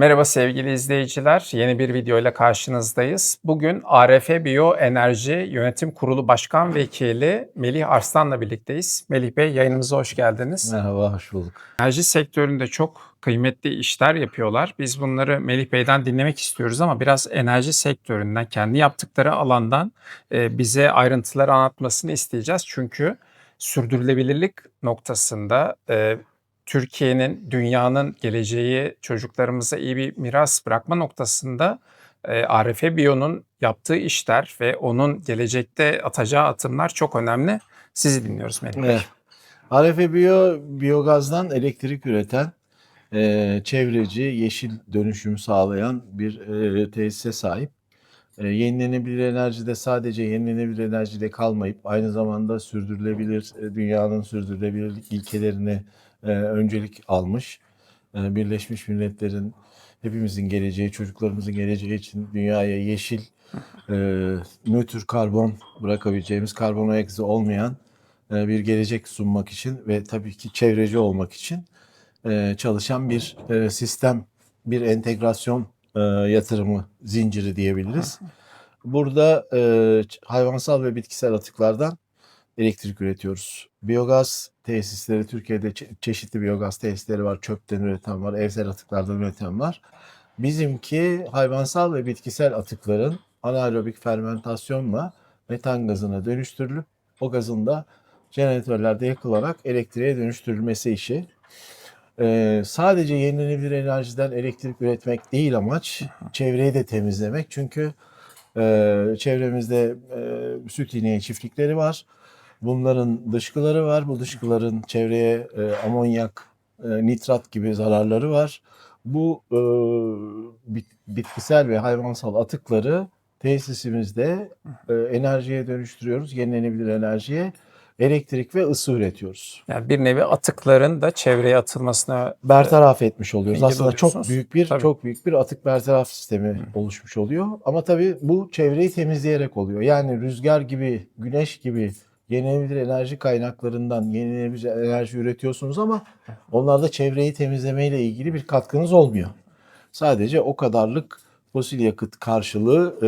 Merhaba sevgili izleyiciler. Yeni bir video ile karşınızdayız. Bugün ARF Biyo Enerji Yönetim Kurulu Başkan Vekili Melih Arslan'la birlikteyiz. Melih Bey yayınımıza hoş geldiniz. Merhaba, hoş bulduk. Enerji sektöründe çok kıymetli işler yapıyorlar. Biz bunları Melih Bey'den dinlemek istiyoruz ama biraz enerji sektöründen, kendi yaptıkları alandan e, bize ayrıntıları anlatmasını isteyeceğiz. Çünkü sürdürülebilirlik noktasında e, Türkiye'nin, dünyanın geleceği çocuklarımıza iyi bir miras bırakma noktasında e, ARF Biyo'nun yaptığı işler ve onun gelecekte atacağı atımlar çok önemli. Sizi dinliyoruz Melih Bey. Evet. ARF Biyo, biyogazdan elektrik üreten, e, çevreci, yeşil dönüşüm sağlayan bir e, tesise sahip. E, yenilenebilir enerjide sadece yenilenebilir enerjiyle kalmayıp aynı zamanda sürdürülebilir, e, dünyanın sürdürülebilir ilkelerine e, öncelik almış. E, Birleşmiş Milletler'in hepimizin geleceği, çocuklarımızın geleceği için dünyaya yeşil, e, nötr karbon bırakabileceğimiz, karbon ayak olmayan bir gelecek sunmak için ve tabii ki çevreci olmak için çalışan bir sistem, bir entegrasyon yatırımı zinciri diyebiliriz. Burada e, hayvansal ve bitkisel atıklardan elektrik üretiyoruz. Biyogaz tesisleri Türkiye'de çe- çeşitli biyogaz tesisleri var. Çöpten üreten var, evsel atıklardan üreten var. Bizimki hayvansal ve bitkisel atıkların anaerobik fermentasyonla metan gazına dönüştürülüp o gazın da jeneratörlerde yakılarak elektriğe dönüştürülmesi işi. Ee, sadece yenilenebilir enerjiden elektrik üretmek değil amaç, çevreyi de temizlemek. Çünkü e, çevremizde e, süt ineği çiftlikleri var. Bunların dışkıları var. Bu dışkıların çevreye e, amonyak, e, nitrat gibi zararları var. Bu e, bit- bitkisel ve hayvansal atıkları tesisimizde e, enerjiye dönüştürüyoruz. Yenilenebilir enerjiye elektrik ve ısı üretiyoruz. Yani bir nevi atıkların da çevreye atılmasına Bertaraf etmiş oluyoruz. Aslında çok büyük bir Tabii. çok büyük bir atık bertaraf sistemi oluşmuş oluyor. Ama tabii bu çevreyi temizleyerek oluyor. Yani rüzgar gibi, güneş gibi yenilenebilir enerji kaynaklarından yenilenebilir enerji üretiyorsunuz ama onlarda çevreyi temizlemeyle ilgili bir katkınız olmuyor. Sadece o kadarlık fosil yakıt karşılığı e,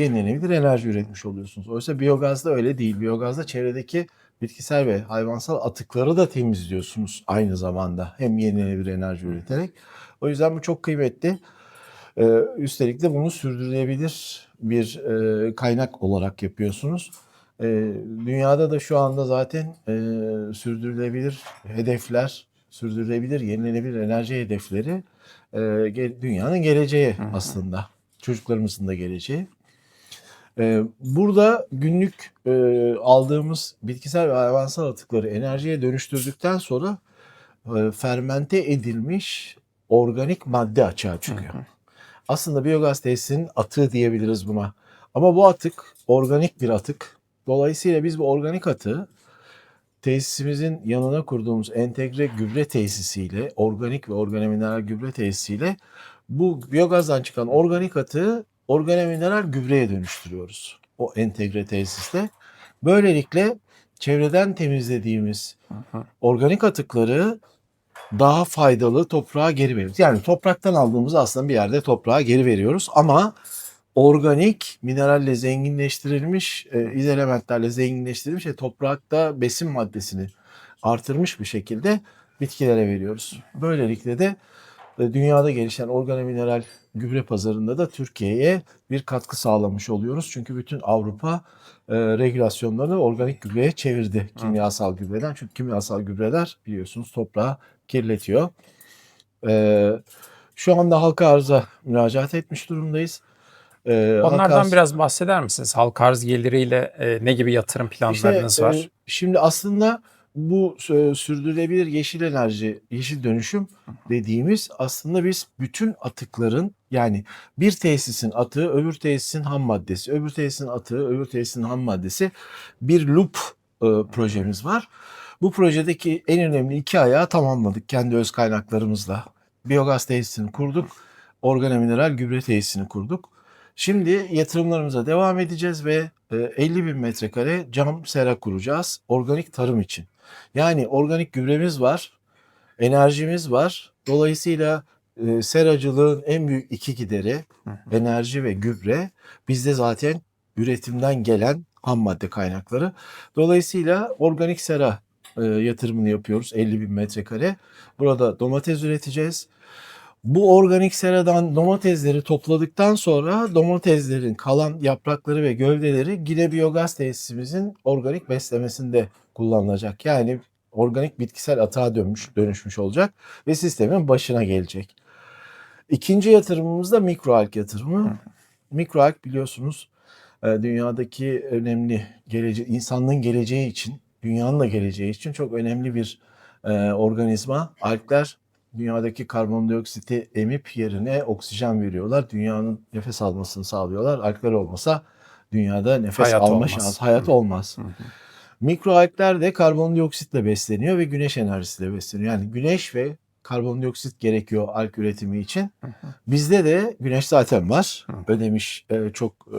yenilenebilir enerji üretmiş oluyorsunuz. Oysa biyogazda öyle değil. Biyogazda çevredeki bitkisel ve hayvansal atıkları da temizliyorsunuz aynı zamanda. Hem yenilenebilir enerji üreterek. O yüzden bu çok kıymetli. Ee, üstelik de bunu sürdürülebilir bir e, kaynak olarak yapıyorsunuz. Ee, dünyada da şu anda zaten e, sürdürülebilir hedefler, sürdürülebilir yenilenebilir enerji hedefleri e, dünyanın geleceği aslında. Çocuklarımızın da geleceği. Ee, Burada günlük e, aldığımız bitkisel ve hayvansal atıkları enerjiye dönüştürdükten sonra e, fermente edilmiş organik madde açığa çıkıyor. Aslında biyogaz tesisinin atığı diyebiliriz buna. Ama bu atık organik bir atık. Dolayısıyla biz bu organik atığı tesisimizin yanına kurduğumuz entegre gübre tesisiyle, organik ve organomineral gübre tesisiyle bu biyogazdan çıkan organik atığı organomineral gübreye dönüştürüyoruz. O entegre tesiste. Böylelikle çevreden temizlediğimiz organik atıkları daha faydalı toprağa geri veriyoruz. Yani topraktan aldığımızı aslında bir yerde toprağa geri veriyoruz ama organik mineralle zenginleştirilmiş, e, iz elementlerle zenginleştirilmiş ve toprakta besin maddesini artırmış bir şekilde bitkilere veriyoruz. Böylelikle de e, dünyada gelişen organomineral gübre pazarında da Türkiye'ye bir katkı sağlamış oluyoruz. Çünkü bütün Avrupa e, regülasyonlarını organik gübreye çevirdi kimyasal gübreden. Çünkü kimyasal gübreler biliyorsunuz toprağı kirletiyor. E, şu anda halka arıza müracaat etmiş durumdayız. E, Onlardan arz- biraz bahseder misiniz? Halka arz geliriyle e, ne gibi yatırım planlarınız İşte, var? e, şimdi aslında bu e, sürdürülebilir yeşil enerji, yeşil dönüşüm dediğimiz aslında biz bütün atıkların yani bir tesisin atığı, öbür tesisin ham maddesi, öbür tesisin atığı, öbür tesisin ham maddesi bir loop e, projemiz var. Bu projedeki en önemli iki ayağı tamamladık kendi öz kaynaklarımızla. Biyogaz tesisini kurduk, organomineral gübre tesisini kurduk. Şimdi yatırımlarımıza devam edeceğiz ve e, 50 bin metrekare cam sera kuracağız organik tarım için. Yani organik gübremiz var, enerjimiz var. Dolayısıyla e, seracılığın en büyük iki gideri enerji ve gübre. Bizde zaten üretimden gelen ham madde kaynakları. Dolayısıyla organik sera e, yatırımını yapıyoruz 50 bin metrekare. Burada domates üreteceğiz. Bu organik seradan domatesleri topladıktan sonra domateslerin kalan yaprakları ve gövdeleri yine biyogaz tesisimizin organik beslemesinde kullanılacak. Yani organik bitkisel atığa dönmüş, dönüşmüş olacak ve sistemin başına gelecek. İkinci yatırımımız da mikroalg yatırımı. Mikroalg biliyorsunuz e, dünyadaki önemli gelece insanlığın geleceği için, dünyanın da geleceği için çok önemli bir e, organizma. Algler dünyadaki karbondioksiti emip yerine oksijen veriyorlar. Dünyanın nefes almasını sağlıyorlar. Algler olmasa dünyada nefes Hayat alma olmaz. şansı, hayat olmaz. Mikroalgler de karbondioksitle besleniyor ve güneş enerjisiyle besleniyor. Yani güneş ve karbondioksit gerekiyor alg üretimi için. Bizde de güneş zaten var. Ödemiş e, çok e,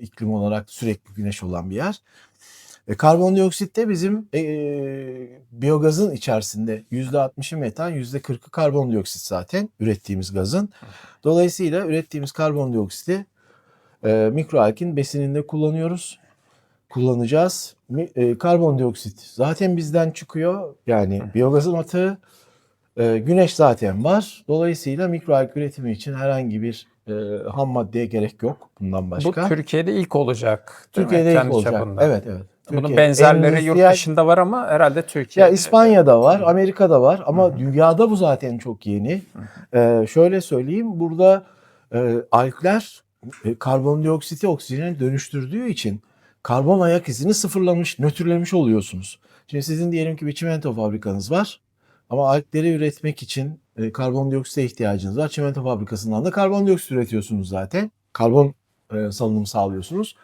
iklim olarak sürekli güneş olan bir yer. E, karbondioksit de bizim e, biyogazın içerisinde %60'ı metan, %40'ı karbondioksit zaten ürettiğimiz gazın. Dolayısıyla ürettiğimiz karbondioksiti e, mikroalgin besininde kullanıyoruz. Kullanacağız. E, karbondioksit zaten bizden çıkıyor. Yani biyogazın atığı. E, güneş zaten var. Dolayısıyla mikroalg üretimi için herhangi bir e, ham maddeye gerek yok bundan başka. Bu Türkiye'de ilk olacak. değil mi? Türkiye'de ilk Kendi olacak. çapında. Evet evet. Bunun Türkiye benzerleri yurt dışında var ama herhalde Türkiye. Ya İspanya'da var, Amerika'da var ama dünyada bu zaten çok yeni. Ee, şöyle söyleyeyim, burada e, algler e, karbondioksiti oksijene dönüştürdüğü için karbon ayak izini sıfırlamış, nötrlemiş oluyorsunuz. Şimdi sizin diyelim ki bir çimento fabrikanız var ama algleri üretmek için e, karbondioksite ihtiyacınız var. Çimento fabrikasından da karbondioksit üretiyorsunuz zaten. Karbon e, salınım sağlıyorsunuz.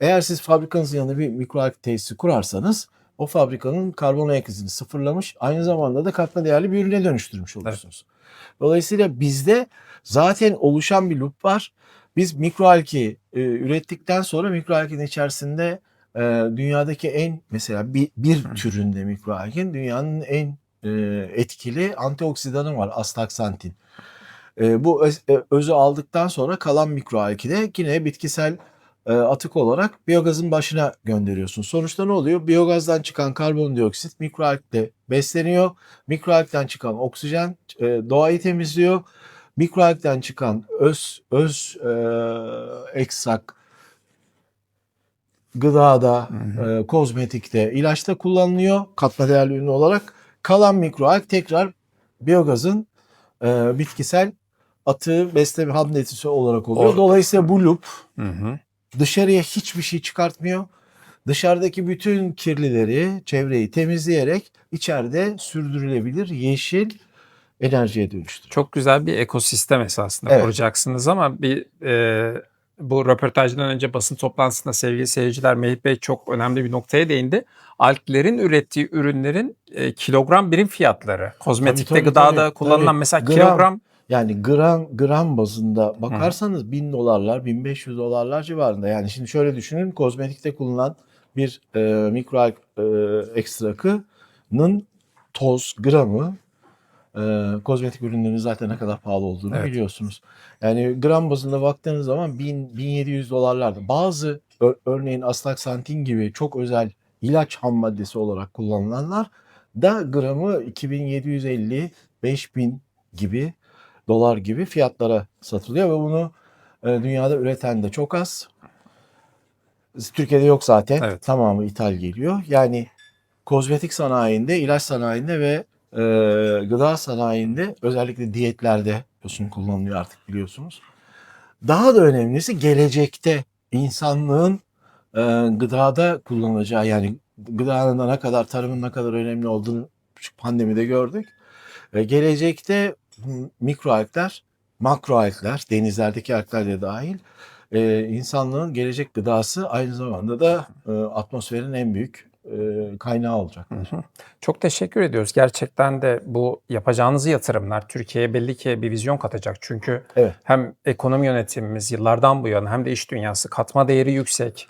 Eğer siz fabrikanızın yanında bir mikroalg tesisi kurarsanız o fabrikanın karbon ayak izini sıfırlamış aynı zamanda da katma değerli bir ürüne dönüştürmüş olursunuz. Dolayısıyla bizde zaten oluşan bir loop var. Biz mikroalgi e, ürettikten sonra mikroalgin içerisinde e, dünyadaki en mesela bir, bir türünde mikroalgin dünyanın en e, etkili antioksidanı var astaksantin. E, bu öz- e, özü aldıktan sonra kalan mikroalgi de yine bitkisel atık olarak biyogazın başına gönderiyorsun. Sonuçta ne oluyor? Biyogazdan çıkan karbondioksit mikroalgde besleniyor. Mikroalgden çıkan oksijen e, doğayı temizliyor. Mikroalgden çıkan öz öz e, ekstrak gıdada, e, kozmetikte, ilaçta kullanılıyor katma değerli ürün olarak. Kalan mikroalg tekrar biyogazın e, bitkisel atığı besleme ham neticesi olarak oluyor. O- Dolayısıyla bu loop Hı hı. Dışarıya hiçbir şey çıkartmıyor. Dışarıdaki bütün kirlileri, çevreyi temizleyerek içeride sürdürülebilir yeşil enerjiye dönüştürüyor. Çok güzel bir ekosistem esasında Evet. kuracaksınız ama bir e, bu röportajdan önce basın toplantısında sevgili seyirciler Melih Bey çok önemli bir noktaya değindi. Alklerin ürettiği ürünlerin e, kilogram birim fiyatları. Kozmetikte Tabii, tabii, gıdada tabii, kullanılan tabii. mesela Gram. kilogram Yani gram gram bazında bakarsanız 1000 dolarlar, 1500 dolarlar civarında. Yani şimdi şöyle düşünün kozmetikte kullanılan bir e, mikro e, ekstrakının toz gramı e, kozmetik ürünlerin zaten ne kadar pahalı olduğunu Evet. biliyorsunuz. Yani gram bazında baktığınız zaman 1000 1700 dolarlarda. Bazı örneğin astaksantin gibi çok özel ilaç ham maddesi olarak kullanılanlar da gramı 2750 5000 gibi dolar gibi fiyatlara satılıyor ve bunu e, dünyada üreten de çok az. Türkiye'de yok zaten. Evet. Tamamı ithal geliyor. Yani kozmetik sanayinde, ilaç sanayinde ve e, gıda sanayinde özellikle diyetlerde yosun kullanılıyor artık biliyorsunuz. Daha da önemlisi gelecekte insanlığın e, gıdada kullanacağı yani gıdanın da ne kadar tarımın ne kadar önemli olduğunu pandemide gördük. Ve gelecekte m- mikroalgler, makroalgler, denizlerdeki algler de dahil e, insanlığın gelecek gıdası aynı zamanda da e, atmosferin en büyük e, kaynağı olacak. Çok teşekkür ediyoruz. Gerçekten de bu yapacağınız yatırımlar Türkiye'ye belli ki bir vizyon katacak. Çünkü Evet. hem ekonomi yönetimimiz yıllardan bu yana hem de iş dünyası katma değeri yüksek,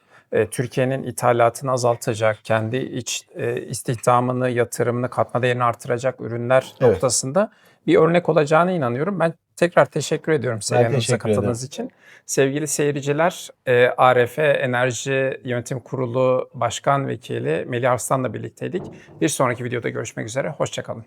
Türkiye'nin ithalatını azaltacak, kendi iç e, istihdamını, yatırımını, katma değerini artıracak ürünler Evet. noktasında bir örnek olacağına inanıyorum. Ben tekrar teşekkür ediyorum teşekkür katıldığınız için. Sevgili seyirciler, e, ARF Enerji Yönetim Kurulu Başkan Vekili Melih Arslan'la birlikteydik. Bir sonraki videoda görüşmek üzere. Hoşçakalın.